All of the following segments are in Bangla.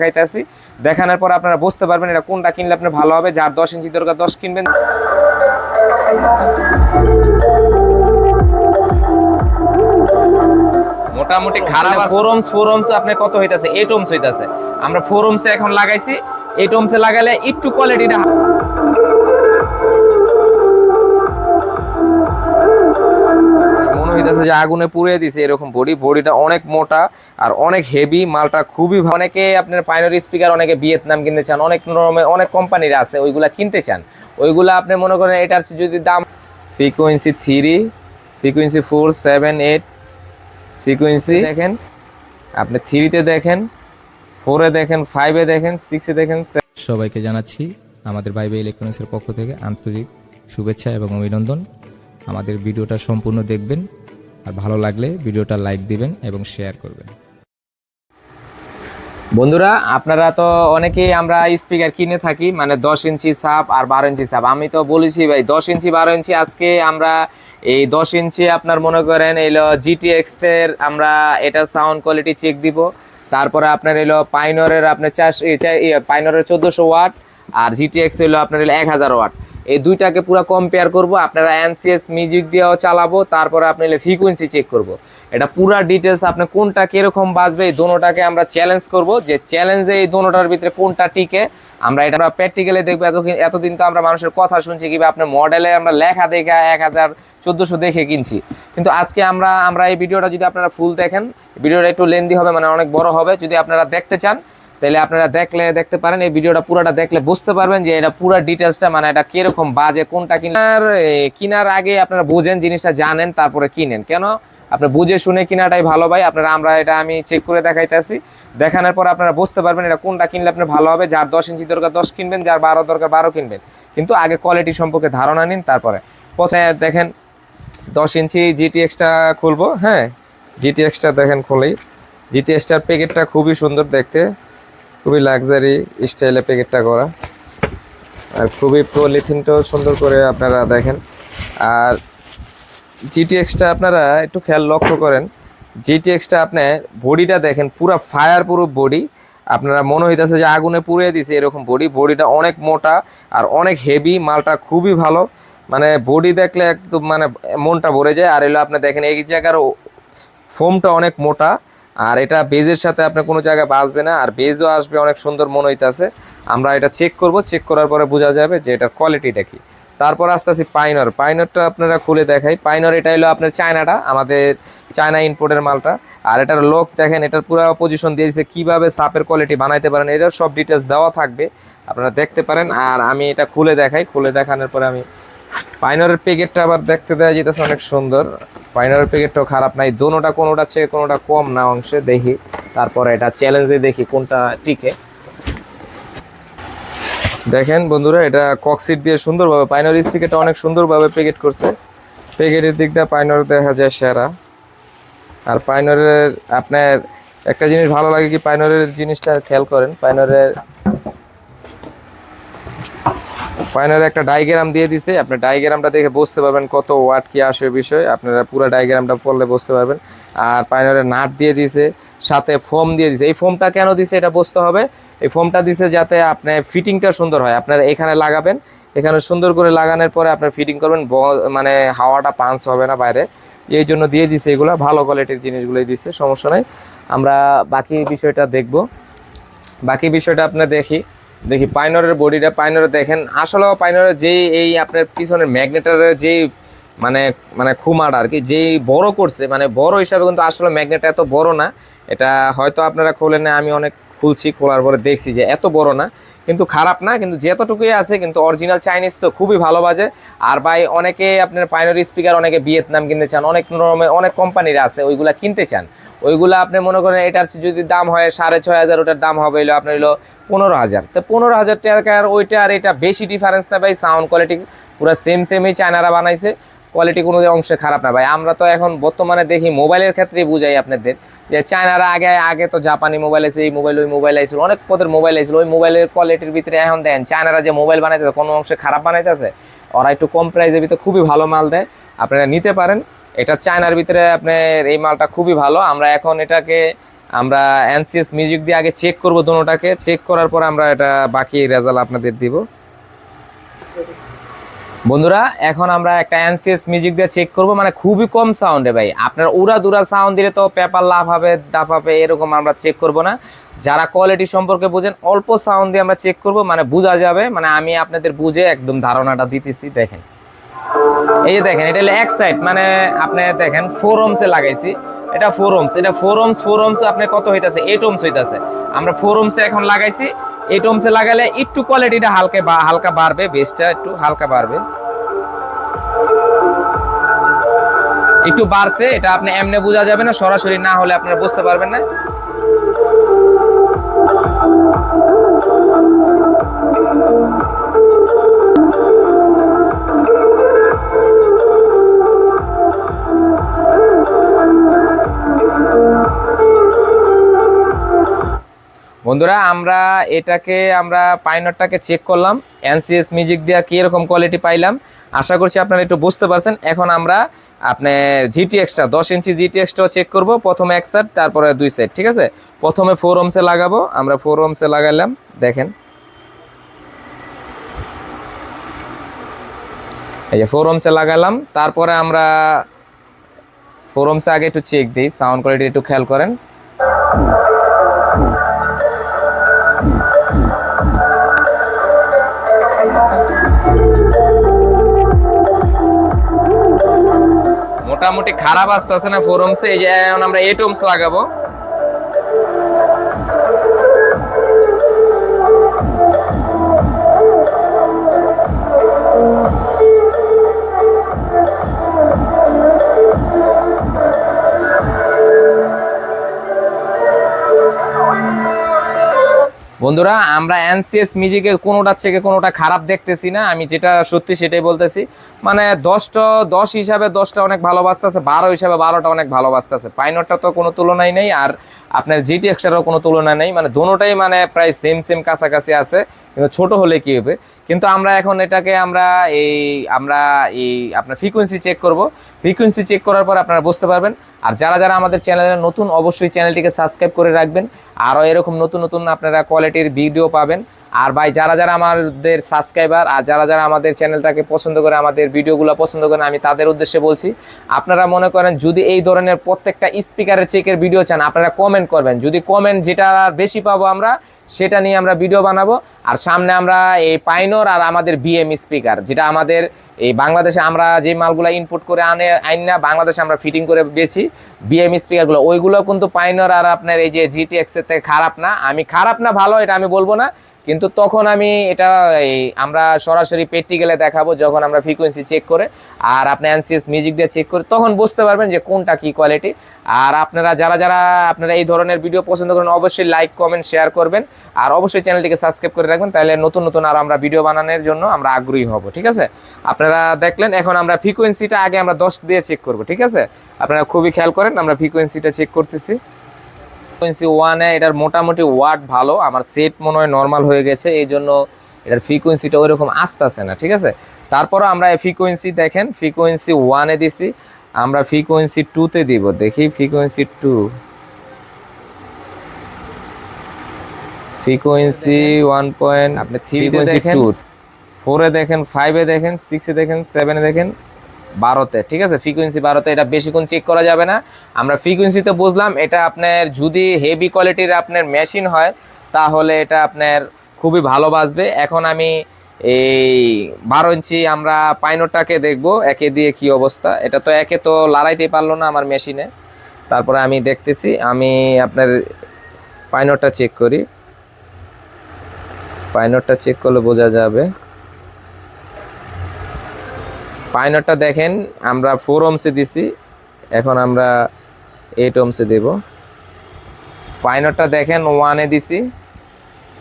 দেখাইতেছি। দেখানোর পর আপনারা বুঝতে পারবেন এটা কোনটা কিনলে আপনার ভালো হবে যার দশ ইঞ্চি দরকার দশ কিনবেন। মোটামুটি খারাপ ফোরমস ফোরমস আপনার কত হইতাছে? এইট ওমস হইতাছে। আমরা ফোরমসে এখন লাগাইছি। এইট ওমসে লাগালে একটু কোয়ালিটিটা হইতেছে যে আগুনে পুড়িয়ে দিছে, এরকম বডি। বডিটা অনেক মোটা আর অনেক হেভি মালটা খুবই অনেকে আপনার পাইনারি স্পিকার অনেকে ভিয়েতনাম কিনতে চান, অনেক রকমের, অনেক কোম্পানির আছে, ওইগুলা কিনতে চান। ওইগুলা আপনি মনে করেন এটার চেয়ে যদি দাম frequency three frequency four seven eight frequency দেখেন, আপনি থ্রিতে দেখেন ফোরে দেখেন ফাইভে দেখেন সিক্সে দেখেন সবাইকে জানাচ্ছি, আমাদের বাইবে ইলেকট্রনিক্সের পক্ষ থেকে আন্তরিক শুভেচ্ছা এবং অভিনন্দন। আমাদের ভিডিওটা সম্পূর্ণ দেখবেন। আর ভালো লাগলে ভিডিওটা লাইক দিবেন এবং শেয়ার করবেন। বন্ধুরা, আপনারা তো অনেকেই আমরা স্পিকার কিনে থাকি মানে দশ ইঞ্চি সাপ আর বারো ইঞ্চি সাপ আমি তো বলেছি ভাই, দশ ইঞ্চি, বারো ইঞ্চি, আজকে আমরা এই দশ ইঞ্চি আপনার মনে করেন এলো জিটি এক্সটের আমরা এটা সাউন্ড কোয়ালিটি চেক দিব। তারপরে আপনার এলো পাইনরের আপনার চারশো পাইনরের চোদ্দোশো ওয়াট আর জিটি এক্স হলো আপনার এলো এক হাজার ওয়াট। এই দুইটাকে পুরো কম্পেয়ার করব, আপনারা এনসিএস মিউজিক দিয়েও চালাবো, তারপরে আপনি ফ্রিকুয়েন্সি চেক করব। এটা পুরা ডিটেলস আপনি কোনটা কীরকম বাজবে, এই দোনোটাকে আমরা চ্যালেঞ্জ করব, যে চ্যালেঞ্জে এই দোনোটার ভিতরে কোনটা টিকে, আমরা এটা আমরা প্র্যাকটিক্যালি দেখব এত এতদিন তো আমরা মানুষের কথা শুনছি কিংবা আপনার মডেলে আমরা লেখা দেখে এক হাজার চোদ্দোশো দেখে কিনছি। কিন্তু আজকে আমরা আমরা এই ভিডিওটা যদি আপনারা ফুল দেখেন ভিডিওটা একটু লেন্দি হবে মানে অনেক বড় হবে, যদি আপনারা দেখতে চান তাহলে আপনারা দেখলে দেখতে পারেন, এই ভিডিওটা পুরোটা দেখলে বুঝতে পারবেন যে এটা পুরো ডিটেলসটা মানে এটা কীরকম বাজে, কোনটা কিনার কিনার আগে আপনারা বুঝেন, জিনিসটা জানেন, তারপরে কিনেন। কেন? আপনি বুঝে শুনে কিনাটাই ভালো ভাই, আপনারা, আমরা এটা আমি চেক করে দেখাইতেছি। দেখানোর পর আপনারা বুঝতে পারবেন এটা কোনটা কিনলে আপনার ভালো হবে। যার দশ ইঞ্চি দরকার দশ কিনবেন, যার বারো দরকার বারো কিনবেন। কিন্তু আগে কোয়ালিটি সম্পর্কে ধারণা নিন, তারপরে। প্রথমে দেখেন, দশ ইঞ্চি জিটিএক্সটা খুলবো হ্যাঁ? জিটিএক্সটা দেখেন খুলেই জিটিএক্সটার প্যাকেটটা খুবই সুন্দর দেখতে। খুবই লাক্সারি স্টাইলে প্যাকেটটা করা। আর খুবই পলিথিনটাও সুন্দর করে আপনারা দেখেন। আর জিটিএক্সটা আপনারা একটু খেয়াল লক্ষ্য করেন। জিটিএক্সটা আপনি বডিটা দেখেন, পুরা ফায়ার প্রুফ বডি। আপনারা মনে হইতেছে যে আগুনে পুড়িয়ে দিছে এরকম বডি। বডিটা অনেক মোটা আর অনেক হেভি মালটা খুবই ভালো। মানে বডি দেখলে একদম মানে মনটা ভরে যায়। আর এলো আপনি দেখেন এই জায়গার ফোমটা অনেক মোটা। আর এটা বেজের সাথে আপনার কোনো জায়গায় বাঁচবে না, আর বেজও আসবে, অনেক সুন্দর মনে হইতাছে। আমরা এটা চেক করব চেক করার পরে বোঝা যাবে যে এটার কোয়ালিটিটা কি। তারপর আস্তে আস্তে পাইনর পাইনরটা আপনারা খুলে দেখাই। পাইনর এটা হলো আপনার চায়নাটা, আমাদের চায়না ইনপোর্টের মালটা। আর এটার লোক দেখেন, এটার পুরো পজিশন দিয়ে দিয়েছে, কীভাবে সাপের কোয়ালিটি বানাইতে পারেন, এটার সব ডিটেলস দেওয়া থাকবে, আপনারা দেখতে পারেন। আর আমি এটা খুলে দেখাই, খুলে দেখানোর পরে আমি পাইনরের প্যাকেটটা আবার দেখতে দেওয়া যেতেছে অনেক সুন্দর। পাইনরের প্যাকেটটাও খারাপ নাই। দোনোটা কোনোটা চেয়ে কোনোটা কম না অংশে, দেখি। তারপরে এটা চ্যালেঞ্জে দেখি কোনটা টিকে। দেখেন বন্ধুরা, এটা কক্সিট দিয়ে সুন্দরভাবে পাইনর স্পিকারটা অনেক সুন্দরভাবে প্যাকেট করছে। প্যাকেটের দিক দিয়ে পাইনর দেখা যায় সেরা। আর পাইনরের আপনার একটা জিনিস ভালো লাগে কি পাইনরের জিনিসটা খেয়াল করেন। পাইনরের পাইনারে একটা ডায়াগ্রাম দিয়ে দিছে। আপনি ডায়াগ্রামটা দেখে বুঝতে পারবেন কত ওয়াট কি আসে বিষয়। আপনারা পুরো ডায়াগ্রামটা পড়লে বুঝতে পারবেন। আর পাইনারের নাট দিয়ে দিছে, সাথে ফোম দিয়ে দিছে। এই ফোমটা কেন দিছে এটা বুঝতে হবে। এই ফোমটা দিছে যাতে আপনার ফিটিংটা সুন্দর হয়। আপনারা এখানে লাগাবেন। এখানে সুন্দর করে লাগানোর পরে আপনার ফিটিং করবেন। মানে হাওয়াটা পাঞ্চ হবে না বাইরে। এই জন্য দিয়ে দিছে এগুলো। ভালো কোয়ালিটির জিনিসগুলোই দিছে। সমস্যা নাই। আমরা বাকি বিষয়টা দেখব। বাকি বিষয়টা আপনার দেখি। দেখি, পাইনরের বডিটা, পাইনরে দেখেন। আসলেও পাইনরের যেই এই আপনার পিছনের ম্যাগনেটারের যেই মানে মানে খুমাটা আর কি, যেই বড় করছে মানে বড় হিসাবে কিন্তু আসলে ম্যাগনেটটা এত বড় না। এটা হয়তো আপনারা খোলেন না, আমি অনেক খুলছি, খোলার পরে দেখছি যে এত বড় না। কিন্তু খারাপ না, কিন্তু যতটুকুই আছে, কিন্তু অরিজিনাল চাইনিজ তো খুবই ভালো বাজে। আর ভাই, অনেকে আপনার পাইনরি স্পিকার অনেকে ভিয়েতনাম কিনতে চান, অনেক রকমের, অনেক কোম্পানির আছে, ওইগুলা কিনতে চান। ওইগুলা আপনি মনে করেন এটার যদি দাম হয় সাড়ে ছয় হাজার, ওটার দাম হবে হলো আপনার হলো পনেরো হাজার। তো পনেরো হাজার টাকার ওইটা আর এটা বেশি ডিফারেন্স না ভাই সাউন্ড কোয়ালিটি পুরো সেম সেমই চায়নারা বানাইছে। কোয়ালিটি কোনো অংশে খারাপ না ভাই। আমরা তো এখন বর্তমানে দেখি মোবাইলের ক্ষেত্রে বুঝাই আপনাদের যে চায়নারা আগে আগে তো জাপানি মোবাইল আছে এই মোবাইল ওই মোবাইল আইছিল অনেক পদের মোবাইল আইছিল ওই মোবাইলের কোয়ালিটির ভিতরে এখন দেন চায়নারা যে মোবাইল বানাইতেছে, কোনো অংশে খারাপ বানাইতেছে, ওরা একটু কম প্রাইসের ভিতরে খুবই ভালো মাল দেয়। আপনারা নিতে পারেন। এটা চায়নার ভিতরে আপনার এই মালটা খুবই ভালো। আমরা এখন এটাকে, আমরা এনসিএস মিউজিক দিয়ে আগে চেক করব দুটোটাকে চেক করার পর আমরা এটা বাকি রেজাল্ট আপনাদের দিব। বন্ধুরা, এখন আমরা একটা এনসিএস মিউজিক দিয়ে চেক করব। মানে খুবই কম সাউন্ডে ভাই। আপনার উড়া দুরা সাউন্ড দিলে তো পেপার লাভ হবে দাপ হবে, এরকম আমরা চেক করব না। যারা কোয়ালিটি সম্পর্কে বোঝেন, অল্প সাউন্ড দিয়ে আমরা চেক করব। মানে বোঝা যাবে। মানে আমি আপনাদের বুঝে একদম ধারণাটা দিতেছি, দেখেন। এই যে দেখেন, এটা হলো এক সাইড মানে আপনি দেখেন ফোর ওমসে লাগাইছি। এটা ফোর ওমস এটা ফোর ওমস ফোর ওমস আপনি কত হইতাছে? এইট ওমস হইতাছে। আমরা ফোর ওমসে এখন লাগাইছি। এইট ওমসে লাগালে একটু কোয়ালিটিটা হালকা বা- হালকা বাড়বে বেসটা একটু হালকা বাড়বে। একটু বাড়ছে, এটা আপনি এমনি বোঝা যাবে না, সরাসরি না হলে আপনারা বুঝতে পারবেন না। বন্ধুরা, আমরা এটাকে, আমরা পাইনটটাকে চেক করলাম। এনসিএস মিউজিক দিয়ে কি এরকম কোয়ালিটি পাইলাম। আশা করছি আপনারা একটু বুঝতে পারছেন। এখন আমরা আপনি জিটি এক্সট্রা দশ ইঞ্চি জিটি এক্সট্রাও চেক করব। প্রথমে এক সাইড তারপরে দুই সাইড ঠিক আছে? প্রথমে ফোর ওমসে লাগাবো। আমরা ফোর ওমসে লাগালাম, দেখেন। এই যে ফোর ওমসে লাগালাম। তারপরে আমরা ফোর ওমসে আগে একটু চেক দিই। সাউন্ড কোয়ালিটি একটু খেয়াল করেন। মোটামুটি খারাপ আসতেছে না ফোরমসে এই যে আমরা এটমস লাগাবো। বন্ধুরা, আমরা এনসিএস মিউজিকের কোনোটার থেকে কোনোটা খারাপ দেখতেছি না, আমি যেটা সত্যি সেটাই বলতেছি। মানে দশটা, দশ হিসাবে দশটা অনেক ভালো বাজতেছে বারো হিসাবে বারোটা অনেক ভালো বাজতেছে পাইনটটা তো কোনো তুলনাই নেই, আর আপনার জিটি এক্সটারও কোনো তুলনা নেই। মানে দোনোটাই মানে প্রায় সেম সেম কাছাকাছি আছে, কিন্তু ছোট হলে কি হবে? কিন্তু আমরা এখন এটাকে আমরা এই আমরা এই আপনার ফ্রিকোয়েন্সি চেক করব। ফ্রিকোয়েন্সি চেক করার পর আপনারা বুঝতে পারবেন। আর যারা যারা আমাদের চ্যানেলে নতুন, অবশ্যই চ্যানেলটিকে সাবস্ক্রাইব করে রাখবেন। আরও এরকম নতুন নতুন আপনারা কোয়ালিটির ভিডিও পাবেন। আর ভাই, যারা যারা আমাদের সাবস্ক্রাইবার আর যারা যারা আমাদের চ্যানেলটাকে পছন্দ করে, আমাদের ভিডিওগুলো পছন্দ করেন আমি তাদের উদ্দেশ্যে বলছি, আপনারা মনে করেন যদি এই ধরনের প্রত্যেকটা স্পিকারের চেকের ভিডিও চান, আপনারা কমেন্ট করবেন। যদি কমেন্ট যেটা বেশি পাবো আমরা সেটা নিয়ে আমরা ভিডিও বানাবো। আর সামনে আমরা এই পাইনোর আর আমাদের বিএম স্পিকার যেটা আমাদের এই বাংলাদেশে আমরা যে মালগুলো ইনপুট করে আনে, আইন না, বাংলাদেশে আমরা ফিটিং করে বেছি বিএম স্পিকারগুলো ওইগুলো কিন্তু পাইনোর আর আপনার এই যে জিটি এক্সের থেকে খারাপ না। আমি খারাপ না, ভালো, এটা আমি বলব না। কিন্তু তখন আমি এটা আমরা সরাসরি প্র্যাকটিক্যালে দেখাবো যখন আমরা ফ্রিকোয়েন্সি চেক করে, আর আপনি অ্যানসিএস মিউজিক দিয়ে চেক করে, তখন বুঝতে পারবেন যে কোনটা কি কোয়ালিটি আর আপনারা যারা যারা আপনারা এই ধরনের ভিডিও পছন্দ করেন, অবশ্যই লাইক কমেন্ট শেয়ার করবেন। আর অবশ্যই চ্যানেলটিকে সাবস্ক্রাইব করে রাখবেন, তাহলে নতুন নতুন আর আমরা ভিডিও বানানোর জন্য আমরা আগ্রহী হব, ঠিক আছে? আপনারা দেখলেন, এখন আমরা ফ্রিকোয়েন্সিটা আগে আমরা দশ দিয়ে চেক করব, ঠিক আছে? আপনারা খুবই খেয়াল করেন, আমরা ফ্রিকোয়েন্সিটা চেক করতেছি। ফ্রিকোয়েন্সি ওয়ানে এটার মোটামুটি ওয়াট ভালো আমার সেট মনে হয় নর্মাল হয়ে গেছে এই জন্য এটার ফ্রিকোয়েন্সিটা ওইরকম আসতেছে না ঠিক আছে? তারপরও আমরা ফ্রিকোয়েন্সি দেখেন ফ্রিকোয়েন্সি ওয়ানে দিছি আমরা ফ্রিকোয়েন্সি টুতে দিব দেখি frequency two frequency one point আপনি থ্রিতে দেখেন ফোরে দেখেন ফাইভে দেখেন সিক্সে দেখেন সেভেনে দেখেন। বারোতে, ঠিক আছে? ফ্রিকোয়েন্সি বারোতে এটা বেশিক্ষণ চেক করা যাবে না। আমরা ফ্রিকোয়েন্সিতে বুঝলাম, এটা আপনার যদি হেভি কোয়ালিটির আপনার মেশিন হয়, তাহলে এটা আপনার খুবই ভালো বাজবে। এখন আমি এই বারো ইঞ্চি আমরা পাইনোটাকে দেখব, একে দিয়ে কি অবস্থা। এটা তো একে তো লড়াইতেই পারল না আমার মেশিনে তারপরে আমি দেখতেছি, আমি আপনার পাইনোটটা চেক করি। পাইনোটটা চেক করলে বোঝা যাবে। পাইনটটা দেখেন আমরা ফোর ওমসে দিছি এখন আমরা এইট ওমসে দেব। পাইনটটা দেখেন ওয়ানে দিছি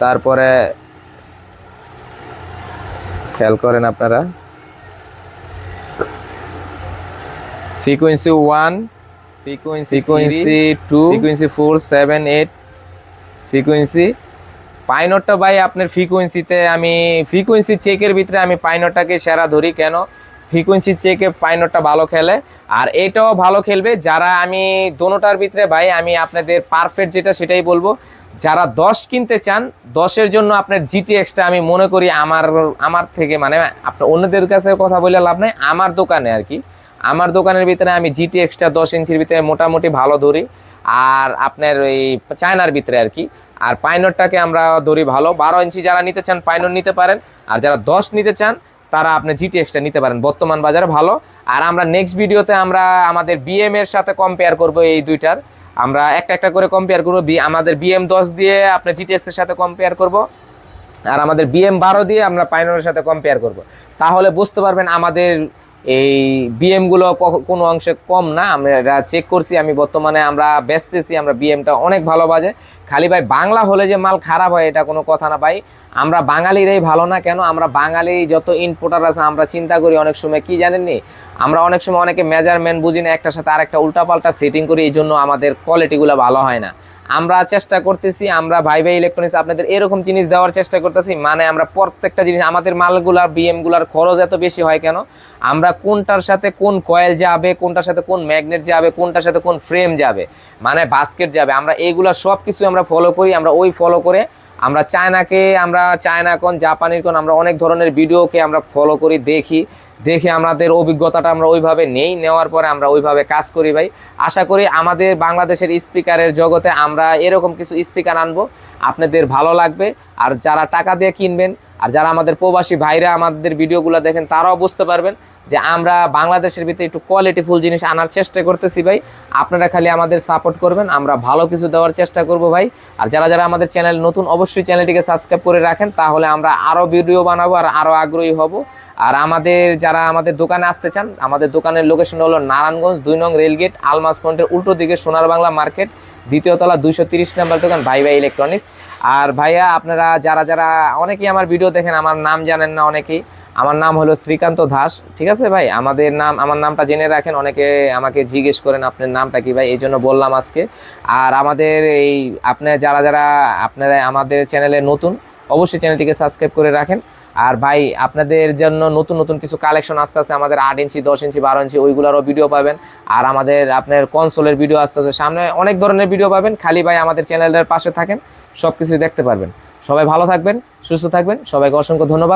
তারপরে খেয়াল করেন আপনারা frequency one frequency frequency two frequency four seven eight frequency পাইনটটা ভাই আপনার ফ্রিকোয়েন্সিতে আমি ফ্রিকোয়েন্সি চেকের ভিতরে আমি পাইনটটাকে সেরা ধরি কেন? ফ্রিকুয়েন্সি চেকে পাইনটটা ভালো খেলে। আর এটাও ভালো খেলবে যারা আমি দোনোটার ভিতরে, ভাই, আমি আপনাদের পারফেক্ট যেটা সেটাই বলব। যারা দশ কিনতে চান, দশের জন্য আপনার জিটি এক্সটা আমি মনে করি আমার আমার থেকে মানে আপনার অন্যদের কাছে কথা বলে লাভ নাই, আমার দোকানে আর কি। আমার দোকানের ভিতরে আমি জিটি এক্সটা দশ ইঞ্চির ভিতরে মোটামুটি ভালো ধরি। আর আপনার ওই চায়নার ভিতরে আর কি। আর পাইনটটাকে আমরা ধরি ভালো। বারো ইঞ্চি যারা নিতে চান পাইনট নিতে পারেন। আর যারা দশ নিতে চান তারা আপনি জিটি এক্সটা নিতে পারেন। বর্তমান বাজারে ভালো। আর আমরা নেক্সট ভিডিওতে আমরা আমাদের বিএম এর সাথে কম্পেয়ার করব এই দুইটার। আমরা একটা একটা করে কম্পেয়ার করব। আমাদের বিএম দশ দিয়ে আপনি জিটিএক্স এর সাথে কম্পেয়ার করব। আর আমাদের বিএম বারো দিয়ে আমরা পাইনরের সাথে কম্পেয়ার করব। তাহলে বুঝতে পারবেন আমাদের এই বিএমগুলো কোনো অংশে কম না। আমরা চেক করছি। আমি বর্তমানে আমরা বেচতেছি আমরা বিএমটা অনেক ভালো বাজে। খালি ভাই বাংলা হলে যে মাল খারাপ হয়, এটা কোনো কথা না ভাই। আমরা বাঙালিরাই ভালো না কেন? আমরা বাঙালি যত ইনপোর্টার আছে, আমরা চিন্তা করি অনেক সময়, কি জানেন জানেননি? আমরা অনেক সময় অনেকে মেজারমেন্ট বুঝি না, একটার সাথে আরেকটা উল্টাপাল্টা সেটিং করি, এই জন্য আমাদের কোয়ালিটিগুলো ভালো হয় না। আমরা চেষ্টা করতেছি, আমরা ভাই ভাই ইলেকট্রনিক্স আপনাদের এরকম জিনিস দেওয়ার চেষ্টা করতেছি মানে আমরা প্রত্যেকটা জিনিস, আমাদের মালগুলার বিএমগুলার খরচ এত বেশি হয় কেন? আমরা কোনটার সাথে কোন কয়েল যাবে, কোনটার সাথে কোন ম্যাগনেট যাবে, কোনটার সাথে কোন ফ্রেম যাবে মানে বাস্কেট যাবে, আমরা এইগুলো সব কিছু আমরা ফলো করি, আমরা ওই ফলো করে আমরা চায়নাকে, আমরা চায়না কোন জাপানির কোন আমরা অনেক ধরনের ভিডিওকে আমরা ফলো করি, দেখি। দেখে আমাদের অভিজ্ঞতাটা আমরা ওইভাবে নেই, নেওয়ার পরে আমরা ওইভাবে কাজ করি ভাই। আশা করি আমাদের বাংলাদেশের স্পিকারের জগতে আমরা এরকম কিছু স্পিকার আনব, আপনাদের ভালো লাগবে। আর যারা টাকা দিয়ে কিনবেন, আর যারা আমাদের প্রবাসী ভাইরা আমাদের ভিডিওগুলো দেখেন, তারাও বুঝতে পারবেন যে আমরা বাংলাদেশের ভিতরে একটু কোয়ালিটিফুল জিনিস আনার চেষ্টা করতেছি ভাই। আপনারা খালি আমাদের সাপোর্ট করবেন, আমরা ভালো কিছু দেওয়ার চেষ্টা করব ভাই। আর যারা যারা আমাদের চ্যানেল নতুন, অবশ্যই চ্যানেলটিকে সাবস্ক্রাইব করে রাখেন, তাহলে আমরা আরও ভিডিও বানাবো আর আরও আগ্রহী হব। আর আমাদের যারা আমাদের দোকানে আসতে চান, আমাদের দোকানের লোকেশন হলো নারায়ণগঞ্জ দুই নং রেলগেট আলমাস পয়েন্টের উল্টো দিকে সোনার বাংলা মার্কেট দ্বিতীয় তলা দুইশো তিরিশ নাম্বার দোকান, ভাই ভাই ইলেকট্রনিক্স আর ভাইয়া, আপনারা যারা যারা, অনেকেই আমার ভিডিও দেখেন, আমার নাম জানেন না অনেকেই। আমার নাম হলো শ্রীকান্ত দাস, ঠিক আছে ভাই? আমাদের নাম, আমার নামটা জেনে রাখেন, অনেকে আমাকে জিজ্ঞেস করেন আপনার নামটা কি ভাই এই জন্য বললাম আজকে। আর আমাদের এই, আপনার যারা যারা, আপনারা আমাদের চ্যানেলে নতুন, অবশ্যই চ্যানেলটিকে সাবস্ক্রাইব করে রাখেন। আর ভাই, আপনাদের জন্য নতুন নতুন কিছু কালেকশন আসতে আছে আমাদের আট ইঞ্চি, দশ ইঞ্চি, বারো ইঞ্চি, ওইগুলোরও ভিডিও পাবেন। আর আমাদের, আপনার কনসোলের ভিডিও আসতে আছে সামনে অনেক ধরনের ভিডিও পাবেন। খালি ভাই আমাদের চ্যানেলের পাশে থাকেন সব কিছু দেখতে পারবেন। সবাই ভালো থাকবেন, সুস্থ থাকবেন, সবাইকে অসংখ্য ধন্যবাদ।